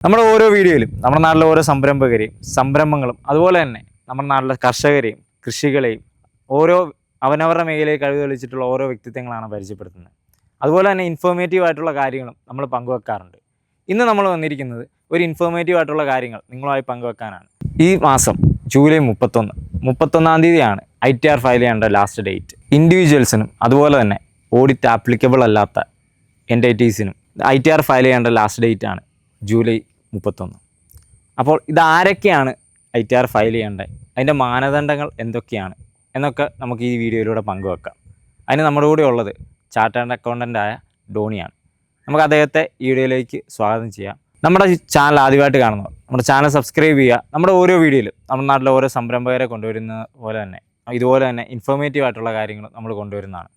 നമ്മുടെ ഓരോ വീഡിയോയിലും നമ്മുടെ നാട്ടിലെ ഓരോ സംരംഭകരെയും സംരംഭങ്ങളും അതുപോലെ തന്നെ നമ്മുടെ നാട്ടിലെ കർഷകരെയും കൃഷികളെയും ഓരോ അവനവരുടെ മേഖലയിൽ കഴിവ് തെളിച്ചിട്ടുള്ള ഓരോ വ്യക്തിത്വങ്ങളാണ് പരിചയപ്പെടുത്തുന്നത്. അതുപോലെ തന്നെ ഇൻഫോർമേറ്റീവ് ആയിട്ടുള്ള കാര്യങ്ങളും നമ്മൾ പങ്കുവെക്കാറുണ്ട്. ഇന്ന് നമ്മൾ വന്നിരിക്കുന്നത് ഒരു ഇൻഫോർമേറ്റീവ് ആയിട്ടുള്ള കാര്യങ്ങൾ നിങ്ങളുമായി പങ്കുവെക്കാനാണ്. ഈ മാസം ജൂലൈ മുപ്പത്തൊന്ന് മുപ്പത്തൊന്നാം തീയതിയാണ് ഐ ടി ആർ ഫയൽ ചെയ്യേണ്ട ലാസ്റ്റ് ഡേറ്റ് ഇൻഡിവിജ്വൽസിനും അതുപോലെ തന്നെ ഓഡിറ്റ് ആപ്ലിക്കബിൾ അല്ലാത്ത എന്റൈറ്റീസിനും ഐ ടി ആർ ഫയൽ ചെയ്യേണ്ട ലാസ്റ്റ് ഡേറ്റ് ആണ് ജൂലൈ മുപ്പത്തൊന്ന്. അപ്പോൾ ഇതാരൊക്കെയാണ് ഐ ടി ആർ ഫയൽ ചെയ്യേണ്ടത്? അതിന്റെ മാനദണ്ഡങ്ങൾ എന്തൊക്കെയാണ്? എന്നൊക്കെ നമുക്ക് ഈ വീഡിയോയിലൂടെ പങ്കുവെക്കാം. അതിന് നമ്മുടെ കൂടെ ഉള്ളത് ചാർട്ടേഡ് അക്കൗണ്ടന്റായ ഡോണിയാണ്. നമുക്ക് അദ്ദേഹത്തെ ഈ വീഡിയോയിലേക്ക് സ്വാഗതം ചെയ്യാം. നമ്മുടെ ചാനൽ ആദ്യമായിട്ട് കാണുന്നവർ നമ്മുടെ ചാനൽ സബ്സ്ക്രൈബ് ചെയ്യുക. നമ്മുടെ ഓരോ വീഡിയോയിലും നമ്മുടെ നാട്ടിലെ ഓരോ സംരംഭകരെ കൊണ്ടുവരുന്ന പോലെ തന്നെ ഇതുപോലെ തന്നെ ഇൻഫോർമേറ്റീവ് ആയിട്ടുള്ള കാര്യങ്ങൾ നമ്മൾ കൊണ്ടുവരുന്നതാണ്.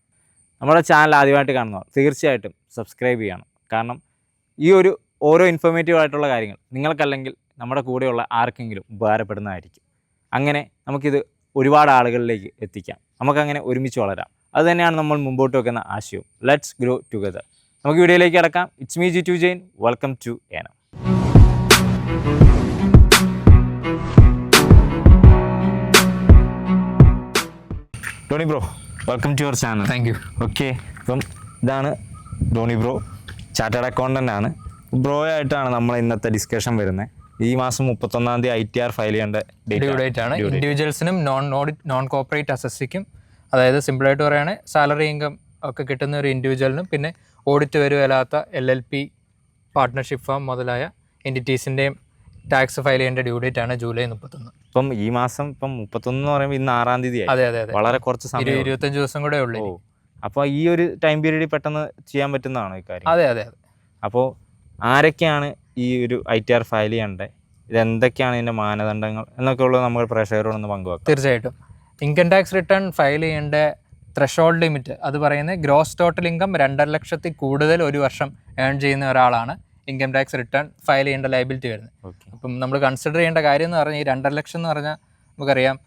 നമ്മുടെ ചാനൽ ആദ്യമായിട്ട് കാണുന്നവർ തീർച്ചയായിട്ടും സബ്സ്ക്രൈബ് ചെയ്യണം. കാരണം ഈ ഒരു ഓരോ ഇൻഫോർമേറ്റീവ് ആയിട്ടുള്ള കാര്യങ്ങൾ. നിങ്ങൾക്കല്ലെങ്കിൽ നമ്മുടെ കൂടെയുള്ള ആർക്കെങ്കിലും ഉപകാരപ്പെടുന്നതായിരിക്കും. അങ്ങനെ നമുക്കിത് ഒരുപാട് ആളുകളിലേക്ക് എത്തിക്കാം. നമുക്കങ്ങനെ ഒരുമിച്ച് വളരാം. അത് തന്നെയാണ് നമ്മൾ മുമ്പോട്ട് വെക്കുന്ന ആശയവും. ലെറ്റ്സ് ഗ്രോ ടുഗദർ നമുക്ക് വീഡിയോയിലേക്ക് കടക്കാം. It's me Jitu Jain welcome to ഏനം Tony bro welcome to your channel thank you okay ഇപ്പം ഇതാണ് ധോണി ബ്രോ ചാർട്ടേഡ് അക്കൗണ്ടന്റ് ആണ്. ബ്രോ ആയിട്ടാണ് നമ്മൾ ഇന്നത്തെ ഡിസ്കഷൻ വരുന്നത് ഈ മാസം മുപ്പത്തൊന്നാം തീയതി ഐ ടി ആർ ഫയൽ ചെയ്യേണ്ട ഡ്യൂ ഡേറ്റ് ആണ്. ഇൻഡിവിജ്വൽസിനും നോൺ ഓഡിറ്റ് നോൺ കോപ്പറേറ്റ് അസസ്സിക്കും അതായത് സിമ്പിളായിട്ട് പറയുകയാണെങ്കിൽ സാലറി ഇൻകം ഒക്കെ കിട്ടുന്ന ഒരു ഇൻഡിവിജ്വലിനും പിന്നെ audit വരുവല്ലാത്ത L L P partnership firm മുതലായ എന്റിറ്റീസിന്റെയും ടാക്സ് ഫയൽ ചെയ്യേണ്ട ഡ്യൂ ഡേറ്റ് ആണ് ജൂലൈ മുപ്പത്തൊന്ന്. ഇപ്പം ഈ മാസം ഇപ്പം മുപ്പത്തൊന്ന് എന്ന് പറയുമ്പോൾ ഇന്ന് ആറാം തീയതി അതെ അതെ അതെ. വളരെ കുറച്ച് സമയം ഇരുപത്തഞ്ച് ദിവസം കൂടെ ഉള്ളൂ അപ്പോൾ ഈ ഒരു ടൈം പീരീഡിൽ പെട്ടെന്ന് ചെയ്യാൻ പറ്റുന്നതാണോ ഈ കാര്യം? അതെ അതെ അതെ. അപ്പോൾ ആരൊക്കെയാണ് ഈ ഒരു ഐ ടി ആർ ഫയൽ ചെയ്യേണ്ടത്? ഇതെന്തൊക്കെയാണ് ഇതിന്റെ മാനദണ്ഡങ്ങൾ? എന്നൊക്കെ ഉള്ളത് നമ്മൾ പ്രേക്ഷകരോടൊന്ന് പങ്കുവെക്കാം. തീർച്ചയായിട്ടും. ഇൻകം ടാക്സ് റിട്ടേൺ ഫയൽ ചെയ്യേണ്ട ത്രഷോൾഡ് ലിമിറ്റ് അത് പറയുന്നത് ഗ്രോസ് ടോട്ടൽ ഇൻകം രണ്ടര ലക്ഷത്തിൽ കൂടുതൽ ഒരു വർഷം ഏൺ ചെയ്യുന്ന ഒരാളാണ് ഇൻകം ടാക്സ് റിട്ടേൺ ഫയൽ ചെയ്യേണ്ട ലൈബിലിറ്റി വരുന്നത്. ഓക്കെ. അപ്പം നമ്മൾ കൺസിഡർ ചെയ്യേണ്ട കാര്യം എന്ന് പറഞ്ഞാൽ ഈ രണ്ടര ലക്ഷം എന്ന് പറഞ്ഞാൽ നമുക്കറിയാം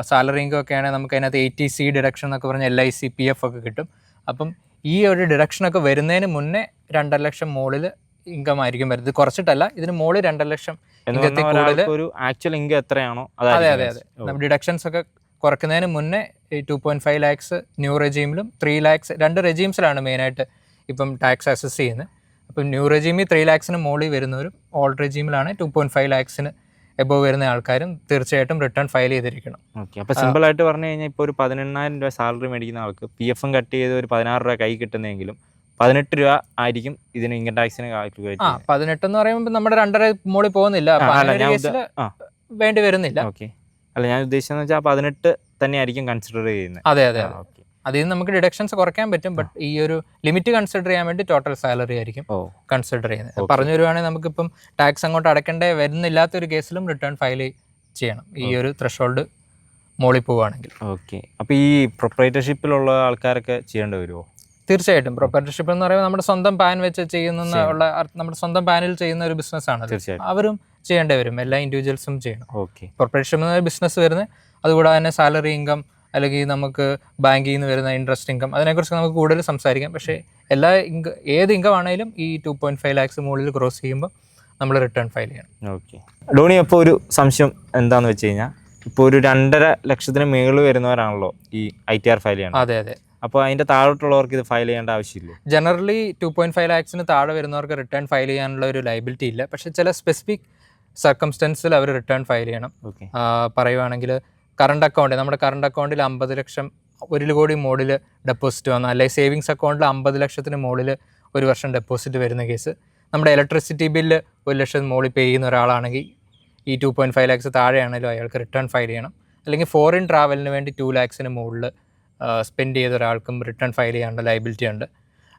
സാലറി ഇൻകം ഒക്കെ ആണെങ്കിൽ നമുക്ക് അതിനകത്ത് എയ്റ്റി സി ഡിഡക്ഷൻ എന്നൊക്കെ പറഞ്ഞാൽ L I C P F ഒക്കെ കിട്ടും. അപ്പം ഈ ഒരു ഡിഡക്ഷനൊക്കെ വരുന്നതിന് മുന്നേ രണ്ടര ലക്ഷം മുകളിൽ ഇൻകം ആയിരിക്കും വരുന്നത് കുറച്ചിട്ടല്ല ഇതിന് മുകളിൽ രണ്ടര ലക്ഷം എന്ന് ഇൻകത്തിൽ കൂടുതൽ ഒരു ആക്ച്വൽ ഇൻകം എത്രയാണോ അതെ അതെ അതെ. നമ്മൾ ഡിഡക്ഷൻസ് ഒക്കെ കുറയ്ക്കുന്നതിന് മുന്നേ ഈ two point five lakhs new റെജീമിലും three lakhs രണ്ട് റെജീംസിലാണ് മെയിനായിട്ട് ഇപ്പം ടാക്സ് അസസ് ചെയ്യുന്നത്. അപ്പം ന്യൂ റെജീമിൽ ത്രീ ലാക്സിന് മുകളിൽ വരുന്നവരും ഓൾഡ് റെജീമിലാണ് ടു പോയിന്റ് ഫൈവ് ലാക്സിന് എബോവ് വരുന്ന ആൾക്കാരും തീർച്ചയായിട്ടും റിട്ടേൺ ഫയൽ ചെയ്തിരിക്കണം. ഓക്കെ അപ്പോൾ സിമ്പിൾ ആയിട്ട് പറഞ്ഞു കഴിഞ്ഞാൽ ഇപ്പോൾ ഒരു പതിനെണ്ണായിരം രൂപ സാലറി മേടിക്കുന്ന ആൾക്ക് പി എഫും കട്ട് ചെയ്ത് ഒരു പതിനാറ് രൂപ കൈ കിട്ടുന്നെങ്കിലും പതിനെട്ട് രൂപ ആയിരിക്കും ഇതിന് ഇൻകം ടാക്സിന് കാൽക്കുലേറ്റ് ആ പതിനെട്ട് എന്ന് പറയുമ്പോൾ നമ്മുടെ രണ്ടര മുകളിൽ പോകുന്നില്ല. വേണ്ടി വരുന്നില്ല. ഓക്കെ. അല്ല ഞാൻ ഉദ്ദേശിച്ചതെന്ന് വെച്ചാൽ പതിനെട്ട് തന്നെയായിരിക്കും കൺസിഡർ ചെയ്യുന്നത്. അതെ അതെ ഓക്കെ. അതിൽ നിന്ന് നമുക്ക് ഡിഡക്ഷൻസ് കുറയ്ക്കാൻ പറ്റും ബട്ട് ഈ ഒരു ലിമിറ്റ് കൺസിഡർ ചെയ്യാൻ വേണ്ടി ടോട്ടൽ സാലറി ആയിരിക്കും കൺസിഡർ ചെയ്യുന്നത്. പറഞ്ഞു വരുവാണെങ്കിൽ നമുക്കിപ്പം ടാക്സ് അങ്ങോട്ട് അടക്കേണ്ടേ വരുന്നില്ലാത്ത ഒരു കേസിലും റിട്ടേൺ ഫയൽ ചെയ്യണം. ഈ ഒരു ത്രഷോൾഡ് മോളിൽ പോവുകയാണെങ്കിൽ. ഓക്കെ. അപ്പോൾ ഈ പ്രൊപ്പറേറ്റർഷിപ്പിലുള്ള ആൾക്കാരൊക്കെ ചെയ്യേണ്ടി വരുമോ തീർച്ചയായിട്ടും. പ്രൊപ്പറേറ്റർഷിപ്പ് എന്ന് പറയുമ്പോൾ നമ്മുടെ സ്വന്തം പാൻ വെച്ച് ചെയ്യുന്ന ഉള്ള നമ്മുടെ സ്വന്തം പാനിൽ ചെയ്യുന്ന ഒരു ബിസിനസ് ആണ് അവരും ചെയ്യേണ്ടി വരും. എല്ലാ ഇൻഡിവിജ്വൽസും ചെയ്യണം. ഓക്കെ കോർപ്പറേഷൻ എന്ന ബിസിനസ് വരുന്നത് അതുകൂടാതെ തന്നെ സാലറി ഇൻകം അല്ലെങ്കിൽ നമുക്ക് ബാങ്കിൽ നിന്ന് വരുന്ന ഇൻട്രസ്റ്റ് ഇൻകം അതിനെക്കുറിച്ച് നമുക്ക് കൂടുതൽ സംസാരിക്കാം. പക്ഷേ എല്ലാ ഇൻകം ഏത് ഇൻകം ആണെങ്കിലും ഈ ടു പോയിന്റ് ഫൈവ് ലാക്സ് മുകളിൽ ക്രോസ് ചെയ്യുമ്പോൾ നമ്മൾ റിട്ടേൺ ഫയൽ ചെയ്യണം. ഓക്കെ ഡോണി അപ്പോൾ ഒരു സംശയം എന്താണെന്ന് വെച്ച് കഴിഞ്ഞാൽ ഇപ്പോൾ ഒരു രണ്ടര ലക്ഷത്തിന് മേളിൽ വരുന്നവരാണല്ലോ ഈ ഐ ടി ആർ ഫയൽ ചെയ്യണം അതെ അതെ. അപ്പോൾ അതിന്റെ താഴോട്ടുള്ളവർക്ക് ഇത് ഫയൽ ചെയ്യേണ്ട ആവശ്യമില്ല. ജനറലി ടു പോയിന്റ് ഫൈവ് ലാക്സിന് താഴെ വരുന്നവർക്ക് റിട്ടേൺ ഫയൽ ചെയ്യാനുള്ള ഒരു ലൈബിലിറ്റി ഇല്ല. പക്ഷേ ചില സ്പെസിഫിക് സർക്കംസ്റ്റൻസിൽ അവർ റിട്ടേൺ ഫയൽ ചെയ്യണം. ഓക്കെ പറയുവാണെങ്കിൽ കറണ്ട് അക്കൗണ്ട് നമ്മുടെ കറണ്ട് അക്കൗണ്ടിൽ അമ്പത് ലക്ഷം ഒരു കോടി മോഡിൽ ഡെപ്പോസിറ്റ് വന്ന. അല്ലെങ്കിൽ സേവിങ്സ് അക്കൗണ്ടിൽ അമ്പത് ലക്ഷത്തിന് മുകളിൽ ഒരു വർഷം ഡെപ്പോസിറ്റ് വരുന്ന കേസ് നമ്മുടെ ഇലക്ട്രിസിറ്റി ബില്ല് ഒരു ലക്ഷം മുകളിൽ പേ ചെയ്യുന്ന ഒരാളാണെങ്കിൽ ഈ ടു പോയിന്റ് ഫൈവ് ലാക്സ് താഴെയാണെങ്കിലും അയാൾക്ക് റിട്ടേൺ ഫയൽ ചെയ്യണം. അല്ലെങ്കിൽ ഫോറിൻ ട്രാവലിന് വേണ്ടി ടു ലാക്സിന് മുകളിൽ സ്പെൻഡ് ചെയ്ത ഒരാൾക്കും റിട്ടേൺ ഫയൽ ചെയ്യാനുള്ള ലൈബിലിറ്റി ഉണ്ട്.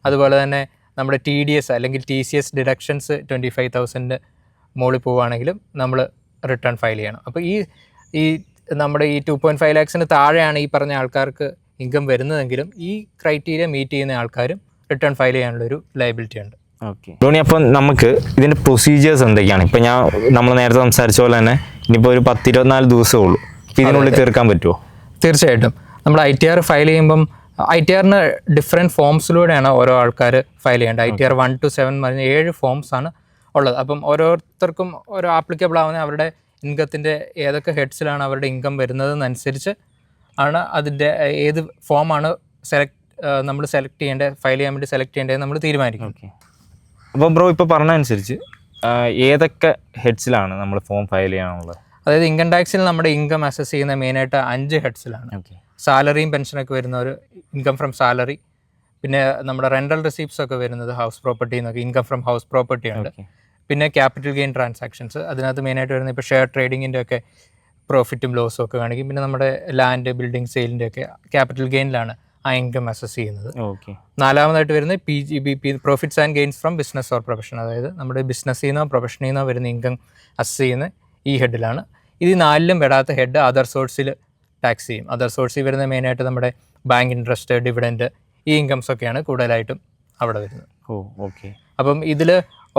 അതുപോലെ തന്നെ നമ്മുടെ ടി ഡി എസ് അല്ലെങ്കിൽ T C S deductions twenty five thousand മുകളിൽ പോവുകയാണെങ്കിലും നമ്മൾ റിട്ടേൺ ഫയൽ ചെയ്യണം. അപ്പോൾ ഈ ഈ നമ്മുടെ ഈ ടു പോയിന്റ് ഫൈവ് ലാക്സിന് താഴെയാണ് ഈ പറഞ്ഞ ആൾക്കാർക്ക് ഇൻകം വരുന്നതെങ്കിലും ഈ ക്രൈറ്റീരിയ മീറ്റ് ചെയ്യുന്ന ആൾക്കാരും റിട്ടേൺ ഫയൽ ചെയ്യാനുള്ളൊരു ലൈബിലിറ്റി ഉണ്ട്. ഓക്കെ ധോണി അപ്പം നമുക്ക് ഇതിന്റെ പ്രൊസീജിയേഴ്സ് എന്തൊക്കെയാണ്? ഇപ്പം ഞാൻ നമ്മൾ നേരത്തെ സംസാരിച്ച പോലെ തന്നെ ഇനിയിപ്പോൾ ഒരു പത്തിരുപത്തിനാല് ദിവസമേ ഉള്ളൂ. ഇതിനുള്ളിൽ തീർക്കാൻ പറ്റുമോ തീർച്ചയായിട്ടും. നമ്മൾ ഐ ടി ആർ ഫയൽ ചെയ്യുമ്പം ഐ ടി ആറിന് ഡിഫറെന്റ് ഫോംസിലൂടെയാണ് ഓരോ ആൾക്കാർ ഫയൽ ചെയ്യേണ്ടത്. I T R one two seven പറഞ്ഞ ഏഴ് ഫോംസ് ആണ് ഉള്ളത്. അപ്പം ഓരോരുത്തർക്കും ഓരോ ആപ്ലിക്കബിൾ ആവുന്ന അവരുടെ ഇൻകത്തിന്റെ ഏതൊക്കെ ഹെഡ്സിലാണ് അവരുടെ ഇൻകം വരുന്നതെന്നനുസരിച്ച് ആണ് അതിന്റെ ഏത് ഫോമാണ് സെലക്ട് നമ്മൾ സെലക്ട് ചെയ്യേണ്ടത് ഫയൽ ചെയ്യാൻ വേണ്ടി സെലക്ട് ചെയ്യേണ്ടത് നമ്മൾ തീരുമാനിക്കും. ഓക്കെ അപ്പോൾ ബ്രോ ഇപ്പോൾ പറഞ്ഞ അനുസരിച്ച് ഏതൊക്കെ ഹെഡ്സിലാണ് നമ്മൾ ഫോം ഫയൽ ചെയ്യാനുള്ളത്? അതായത് ഇൻകം ടാക്സിൽ നമ്മുടെ ഇൻകം അസസ് ചെയ്യുന്ന മെയിനായിട്ട് അഞ്ച് ഹെഡ്സിലാണ് ഓക്കെ സാലറിയും പെൻഷനൊക്കെ വരുന്ന ഒരു ഇൻകം ഫ്രം സാലറി പിന്നെ നമ്മുടെ റെന്റൽ റിസീപ്റ്റ്സ് ഒക്കെ വരുന്നത് ഹൗസ് പ്രോപ്പർട്ടി എന്നൊക്കെ ഇൻകം ഫ്രം ഹൗസ് പ്രോപ്പർട്ടി ഉണ്ട്. പിന്നെ ക്യാപിറ്റൽ ഗെയിൻ ട്രാൻസാക്ഷൻസ് അതിനകത്ത് മെയിനായിട്ട് വരുന്നത് ഇപ്പോൾ ഷെയർ ട്രേഡിങ്ങിന്റെ ഒക്കെ പ്രോഫിറ്റും ലോസും ഒക്കെ കാണിക്കും. പിന്നെ നമ്മുടെ ലാൻഡ് ബിൽഡിംഗ് സെയിലിന്റെ ഒക്കെ ക്യാപിറ്റൽ ഗെയിനിലാണ് ആ ഇൻകം അസസ് ചെയ്യുന്നത്. ഓക്കെ നാലാമതായിട്ട് വരുന്നത് P G B P profits and gains from business or profession അതായത് നമ്മുടെ ബിസിനസ്സിൽ നിന്നോ പ്രൊഫഷനിൽ നിന്നോ വരുന്ന ഇൻകം അസസ് ചെയ്യുന്ന ഈ ഹെഡിലാണ് ഇത് നാലിലും പെടാത്ത ഹെഡ് അതർ സോഴ്സിൽ ടാക്സ് ചെയ്യും. അതർ സോഴ്സിൽ വരുന്ന മെയിനായിട്ട് നമ്മുടെ ബാങ്ക് ഇൻട്രസ്റ്റ് ഡിവിഡന്റ് ഈ ഇൻകംസ് ഒക്കെയാണ് കൂടുതലായിട്ടും അവിടെ വരുന്നത്. ഓ ഓക്കെ അപ്പം ഇതിൽ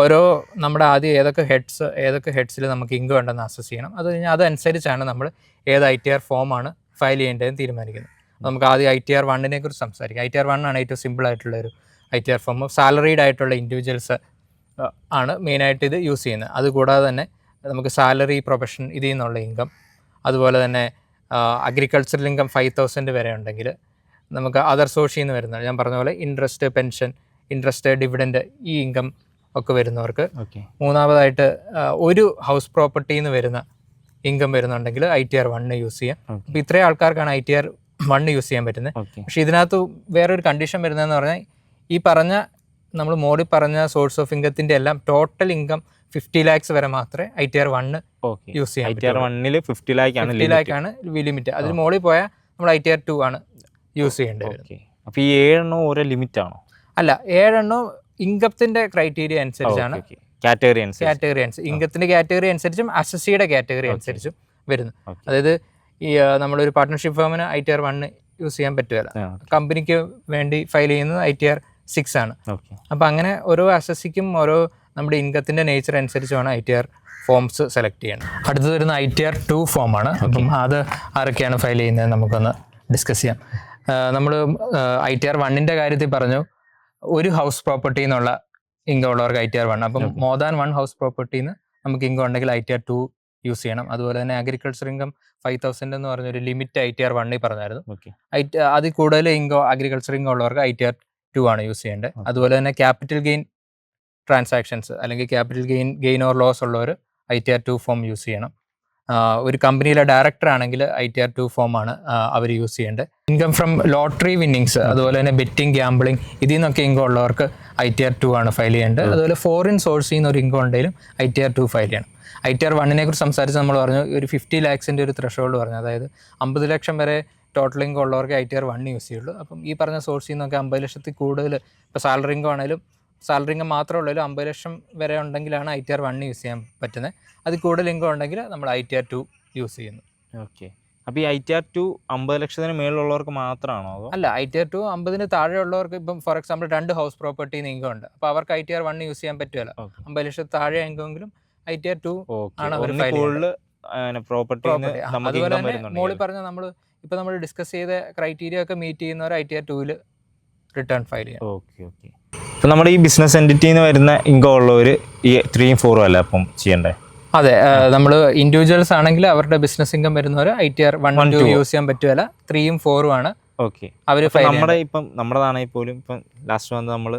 ഓരോ നമ്മുടെ ആദ്യം ഏതൊക്കെ ഹെഡ്സ് ഏതൊക്കെ ഹെഡ്സിൽ നമുക്ക് ഇൻകം ഉണ്ടെന്ന് അസസ് ചെയ്യണം. അത് കഴിഞ്ഞാൽ അതനുസരിച്ചാണ് നമ്മൾ ഏത് ഐ ടി ആർ ഫോമാണ് ഫയൽ ചെയ്യേണ്ടതെന്ന് തീരുമാനിക്കുന്നത്. നമുക്ക് ആദ്യം ഐ ടി ആർ വണ്ണിനെ കുറിച്ച് സംസാരിക്കാം. ഐ ടി ആർ വൺ ആണ് ഏറ്റവും സിമ്പിൾ ആയിട്ടുള്ള ഒരു I T R form salaried ആയിട്ടുള്ള ഇൻഡിവിജ്വൽസ് ആണ് മെയിനായിട്ട് ഇത് യൂസ് ചെയ്യുന്നത്. അതുകൂടാതെ തന്നെ നമുക്ക് സാലറി പ്രൊഫഷൻ ഇതിൽ നിന്നുള്ള ഇൻകം അതുപോലെ തന്നെ അഗ്രികൾച്ചറൽ ഇൻകം ഫൈവ് തൗസൻഡ് വരെ ഉണ്ടെങ്കിൽ നമുക്ക് അതർ സോഷ്യൽ നിന്ന് വരുന്ന ഞാൻ പറഞ്ഞ പോലെ ഇൻട്രസ്റ്റ് പെൻഷൻ ഇൻട്രസ്റ്റ് ഡിവിഡൻഡ് ഈ ഇൻകം ഒക്കെ വരുന്നവർക്ക് മൂന്നാമതായിട്ട് ഒരു ഹൗസ് പ്രോപ്പർട്ടിയിൽ നിന്ന് വരുന്ന ഇൻകം വരുന്നുണ്ടെങ്കിൽ I T R one use ചെയ്യാം. അപ്പം ഇത്രയും ആൾക്കാർക്കാണ് I T R one use ചെയ്യാൻ പറ്റുന്നത്. പക്ഷേ ഇതിനകത്ത് വേറൊരു കണ്ടീഷൻ വരുന്നതെന്ന് പറഞ്ഞാൽ ഈ പറഞ്ഞ നമ്മൾ മോഡി പറഞ്ഞ സോഴ്സ് ഓഫ് ഇൻകത്തിന്റെ എല്ലാം ടോട്ടൽ ഇൻകം ഫിഫ്റ്റി ലാക്സ് വരെ മാത്രമേ I T R one use use I T R വണ്ണിൽ ഫിഫ്റ്റി ലാക്ക് ആണ് ഫിഫ്റ്റി ലാക്ക് ആണ് ലിമിറ്റ്. അതിന് മുകളിൽ പോയാൽ നമ്മൾ ഐ ടി ആർ ടു ആണ് യൂസ് ചെയ്യേണ്ടത് അപ്പോൾ ഈ ഏഴെണ്ണം ഓരോ ലിമിറ്റ് ആണോ അല്ല ഏഴെണ്ണം ഇൻകത്തിന്റെ ക്രൈറ്റീരിയ അനുസരിച്ചാണ് കാറ്റഗറി അനുസരിച്ച്. കാറ്റഗറി അനുസരിച്ച്. ഇൻകത്തിന്റെ കാറ്റഗറി അനുസരിച്ചും അസസിയുടെ കാറ്റഗറി അനുസരിച്ചും വരുന്നു. അതായത് ഈ നമ്മളൊരു partnership ഫേമിന് I T R one use ചെയ്യാൻ പറ്റുകയില്ല. കമ്പനിക്ക് വേണ്ടി ഫയൽ ചെയ്യുന്നത് ഐ ടി ആർ സിക്സ് ആണ്. അപ്പോൾ അങ്ങനെ ഓരോ അസസിക്കും ഓരോ നമ്മുടെ ഇൻകത്തിന്റെ നേച്ചർ അനുസരിച്ച് വേണം I T R forms select ചെയ്യണം അടുത്ത് വരുന്ന ഐ ടി ആർ ടു ഫോമാണ് അപ്പം അത് ആരൊക്കെയാണ് ഫയൽ ചെയ്യുന്നത് നമുക്കൊന്ന് ഡിസ്കസ് ചെയ്യാം. നമ്മൾ ഐ ടി ആർ വണ്ണിന്റെ കാര്യത്തിൽ പറഞ്ഞു ഒരു ഹൗസ് പ്രോപ്പർട്ടി എന്നുള്ള ഇൻകം ഉള്ളവർക്ക് ഐ ടി ആർ വൺ അപ്പം മോർ ദാൻ വൺ ഹൗസ് പ്രോപ്പർട്ടിന്ന് നമുക്ക് ഇൻകം ഉണ്ടെങ്കിൽ I T R two use ചെയ്യണം. അതുപോലെ തന്നെ അഗ്രികൾച്ചർ ഇൻകം ഫൈവ് തൗസൻഡ് എന്ന് പറഞ്ഞൊരു ലിമിറ്റ് ഐ ടി ആർ വണ്ണിൽ പറഞ്ഞായിരുന്നു. ഐ അതിൽ കൂടുതൽ ഇൻകം അഗ്രികൾച്ചർ ഇൻകം ഉള്ളവർക്ക് ഐ ടി ആർ ടു ആണ് യൂസ് ചെയ്യേണ്ടത്. അതുപോലെ തന്നെ ക്യാപിറ്റൽ ഗെയിൻ ട്രാൻസാക്ഷൻസ് അല്ലെങ്കിൽ capital gain gain or loss ഉള്ളവർ I T R two form use ചെയ്യണം. ഒരു കമ്പനിയിലെ ഡയറക്ടർ ആണെങ്കിൽ I T R two form ആണ് അവർ യൂസ് ചെയ്യേണ്ടത്. ഇൻകം ഫ്രം ലോട്ടറി വിന്നിങ്സ് അതുപോലെ തന്നെ ബെറ്റിംഗ് ഗ്യാമ്പിളിംഗ് ഇതിൽ നിന്നൊക്കെ ഇൻകം ഉള്ളവർക്ക് ഐ ടി ആർ ടു ആണ് ഫയൽ ചെയ്യേണ്ടത്. അതുപോലെ ഫോറിൻ സോഴ്സിൽ നിന്ന് ഒരു ഇൻകം ഉണ്ടെങ്കിലും I T R two file ചെയ്യണം. ഐ ടി ആർ വണ്ണിനെ കുറിച്ച് സംസാരിച്ച് നമ്മൾ പറഞ്ഞു ഒരു ഫിഫ്റ്റി ലാക്സിന്റെ ഒരു ത്രഷോൾഡ് പറഞ്ഞു. അതായത് അമ്പത് ലക്ഷം വരെ ടോട്ടൽ ഇൻകം ഉള്ളവർക്ക് I T R one use ചെയ്യുള്ളൂ. അപ്പം ഈ പറഞ്ഞ സോഴ്സിൽ നിന്നൊക്കെ അമ്പത് ലക്ഷത്തിൽ കൂടുതൽ ഇപ്പോൾ സാലറി ഇൻകം ആണെങ്കിലും സാലറി ഇൻകം മാത്രമേ ഉള്ളൂ. അമ്പത് ലക്ഷം വരെ ഉണ്ടെങ്കിലാണ് I T R one use ചെയ്യാൻ പറ്റുന്നത്. അത് കൂടുതൽ ഇൻകം ഉണ്ടെങ്കിൽ നമ്മൾ I T R two use ചെയ്യുന്നു. ഓക്കെ അപ്പോൾ ഈ ഐ ടി ആർ ടു അമ്പത് ലക്ഷത്തിന് മേളിലുള്ളവർക്ക് മാത്രമാണോ അതോ? അല്ല ഐ ടി ആർ ടു അമ്പതിന് താഴെയുള്ളവർക്ക് ഇപ്പം ഫോർ എക്സാമ്പിൾ രണ്ട് ഹൗസ് പ്രോപ്പർട്ടി ഇൻകം ഉണ്ട്. അപ്പോൾ അവർക്ക് I T R one use ചെയ്യാൻ പറ്റുമല്ലോ അമ്പത് ലക്ഷത്തിൽ താഴെ എങ്കിലും ഐ ടി ആർ ടു ആണ് പ്രോപ്പർട്ടി അതുപോലെ തന്നെ മോളിൽ പറഞ്ഞ നമ്മൾ ഇപ്പം നമ്മൾ ഡിസ്കസ് ചെയ്ത ക്രൈറ്റീരിയ ഒക്കെ മീറ്റ് ചെയ്യുന്നവർ ഐ ടി ആർ ടുവിൽ റിട്ടേൺ ഫയൽ ചെയ്യാം. ഓക്കെ ഓക്കെ ഇപ്പം നമ്മുടെ ഈ ബിസിനസ് എന്റിറ്റിയിൽ നിന്ന് വരുന്ന ഇൻകം ഉള്ളവർ ഈ ത്രീയും ഫോറും അല്ല അപ്പം ചെയ്യണ്ടേ? അതെ നമ്മൾ ഇൻഡിവിജ്വൽസ് ആണെങ്കിൽ അവരുടെ ബിസിനസ് ഇൻകം വരുന്നവർ I T R one two use ചെയ്യാൻ പറ്റുമല്ല ത്രീയും ഫോറും ആണ്. ഓക്കെ അവർ അപ്പം നമ്മുടെ ഇപ്പം നമ്മുടേതാണെങ്കിൽ പോലും ഇപ്പം ലാസ്റ്റ് വന്ന് നമ്മൾ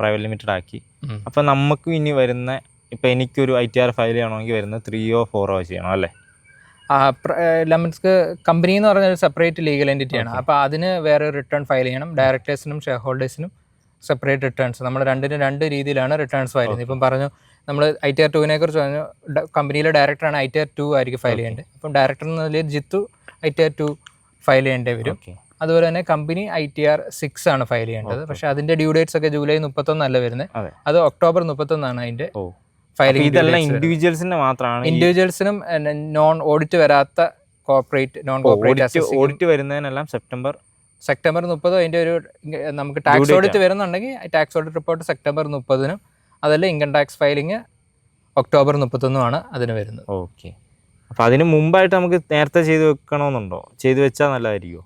പ്രൈവറ്റ് ലിമിറ്റഡ് ആക്കി. അപ്പം നമുക്കും ഇനി വരുന്ന ഇപ്പം എനിക്കൊരു ഐ ടി ആർ ഫയൽ ചെയ്യണമെങ്കിൽ വരുന്ന ത്രീയോ ഫോറോ ചെയ്യണം അല്ലേ? ലെമൻസ് കമ്പനി എന്ന് പറഞ്ഞ ഒരു സെപ്പറേറ്റ് ലീഗൽ എന്റിറ്റിയാണ്. അപ്പോൾ അതിന് വേറെ റിട്ടേൺ ഫയൽ ചെയ്യണം. ഡയറക്ടേഴ്സിനും ഷെയർ ഹോൾഡേഴ്സിനും സെപ്പറേറ്റ് റിട്ടേൺസ് നമ്മൾ രണ്ടിനും രണ്ട് രീതിയിലാണ് റിട്ടേൺസ് ഫയൽ ചെയ്യുന്നത്. ഇപ്പം പറഞ്ഞു നമ്മൾ ഐ ടി ആർ ടുവിനെ കുറിച്ച് പറഞ്ഞു കമ്പനിയിലെ ഡയറക്ടറാണ് ഐ ടി ആർ ടു ആയിരിക്കും ഫയൽ ചെയ്യേണ്ടത്. അപ്പം ഡയറക്ടർ എന്ന നിലയിൽ Jitu I T R two file ചെയ്യേണ്ടി വരും. അതുപോലെ തന്നെ company I T R six ആണ് ഫയൽ ചെയ്യേണ്ടത്. പക്ഷെ അതിന്റെ ഡ്യൂ ഡേറ്റ്സ് ഒക്കെ ജൂലൈ മുപ്പത്തൊന്നല്ല വരുന്നത്. അത്. ഒക്ടോബർ മുപ്പത്തൊന്നാണ് അതിന്റെ ഫയലിംഗ് ഇതെല്ലാം ഇൻഡിവിജ്വൽസിന്റെ മാത്രമാണ് ഇൻഡിവിജ്വൽസിനും നോൺ ഓഡിറ്റ് വരാത്ത കോർപ്പറേറ്റ് നോൺ കോർപ്പറേറ്റ് ഓഡിറ്റ് വരുന്നതിനെല്ലാം സെപ്റ്റംബർ സെപ്റ്റംബർ മുപ്പത് അതിന്റെ ഒരു നമുക്ക് ടാക്സ് ഓഡിറ്റ് വരുന്നുണ്ടെങ്കിൽ ടാക്സ് ഓഡിറ്റ് റിപ്പോർട്ട് സെപ്റ്റംബർ മുപ്പതിനും അതല്ല ഇൻകം ടാക്സ് ഫയലിംഗ് ഒക്ടോബർ മുപ്പത്തൊന്നുമാണ് അതിന് വരുന്നത്. ഓക്കെ അപ്പോൾ അതിന് മുമ്പായിട്ട് നമുക്ക് നേരത്തെ ചെയ്ത് വെക്കണമെന്നുണ്ടോ ചെയ്തു വെച്ചാൽ നല്ലതായിരിക്കുമോ